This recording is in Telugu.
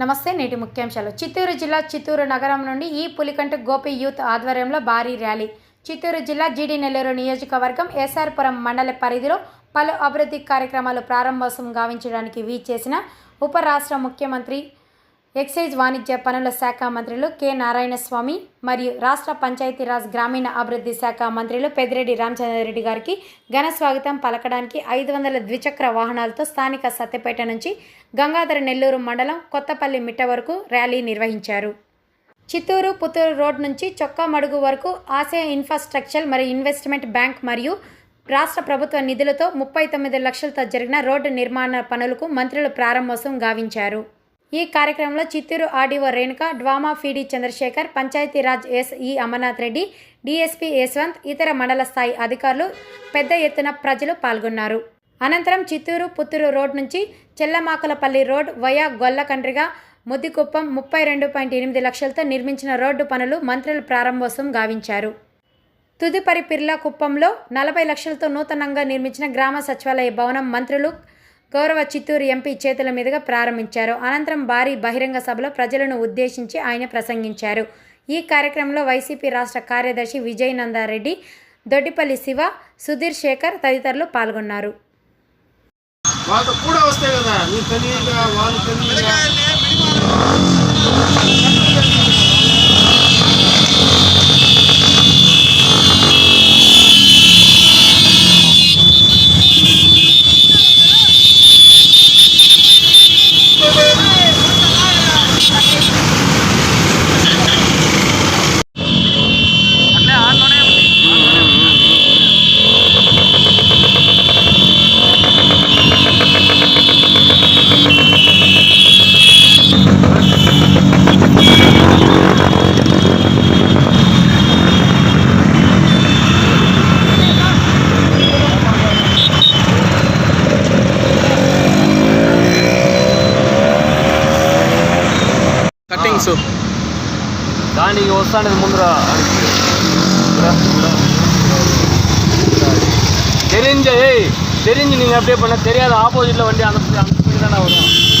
నమస్తే నేటి ముఖ్యాంశాలు. చిత్తూరు జిల్లా చిత్తూరు నగరం నుండి ఈ పులికంట గోపి యూత్ ఆధ్వర్యంలో భారీ ర్యాలీ. చిత్తూరు జిల్లా జీడి నెల్లూరు నియోజకవర్గం ఎస్ఆర్పురం మండల పరిధిలో పలు అభివృద్ధి కార్యక్రమాలు ప్రారంభోత్సవం గావించడానికి వీచేసిన ఉపరాష్ట్ర ముఖ్యమంత్రి ఎక్సైజ్ వాణిజ్య పనుల శాఖ మంత్రులు కె నారాయణస్వామి మరియు రాష్ట్ర పంచాయతీరాజ్ గ్రామీణ అభివృద్ధి శాఖ మంత్రులు పెద్దిరెడ్డి రామచంద్రారెడ్డి గారికి ఘన స్వాగతం. పలకడానికి ఐదు వందల ద్విచక్ర వాహనాలతో స్థానిక సత్యపేట నుంచి గంగాధర నెల్లూరు మండలం కొత్తపల్లి మిట్ట వరకు ర్యాలీ నిర్వహించారు. చిత్తూరు పుత్తూరు రోడ్ నుంచి చొక్కా మడుగు వరకు ఆసియా ఇన్ఫ్రాస్ట్రక్చర్ మరియు ఇన్వెస్ట్మెంట్ బ్యాంక్ మరియు రాష్ట్ర ప్రభుత్వ నిధులతో ముప్పై తొమ్మిది లక్షలతో జరిగిన రోడ్డు నిర్మాణ పనులకు మంత్రులు ప్రారంభోత్సవం గావించారు. ఈ కార్యక్రమంలో Chittoor RDO Renuka DWMA PD Chandrasekhar Panchayati Raj S E Amarnath Reddy DSP Yashwant ఇతర మండల స్థాయి అధికారులు పెద్ద ఎత్తున ప్రజలు పాల్గొన్నారు. అనంతరం చిత్తూరు పుత్తూరు రోడ్ నుంచి చెల్లమాకలపల్లి రోడ్ వయా గొల్లకండ్రిగా ముద్దికుప్పం ముప్పై రెండు పాయింట్ ఎనిమిది లక్షలతో నిర్మించిన రోడ్డు పనులు మంత్రులు ప్రారంభోత్సవం గావించారు. తుదుపరి పిర్లా కుప్పంలో నలభై లక్షలతో నూతనంగా నిర్మించిన గ్రామ సచివాలయ భవనం మంత్రులు గౌరవ చిత్తూరు ఎంపీ చేతుల మీదుగా ప్రారంభించారు. అనంతరం భారీ బహిరంగ సభలో ప్రజలను ఉద్దేశించి ఆయన ప్రసంగించారు. ఈ కార్యక్రమంలో వైసీపీ రాష్ట్ర కార్యదర్శి విజయనందారెడ్డి దొడ్డిపల్లి శివ సుధీర్ శేఖర్ తదితరులు పాల్గొన్నారు. వాళ్ళతో కూడా వస్తాయి కదా నీ తెలియగా వాళ్ళు తెలియగా ಕಟಿಂಗ್ಸು ದಾನಿಗೆ ಹೊಸಾಣದ ಮುಂದ್ರ தெரிஞ்ச ஏய் தெரிஞ்சு நீங்கள் அப்படியே பண்ண தெரியாத ஆப்போசிட்டில் வண்டி அந்த அந்த வரும்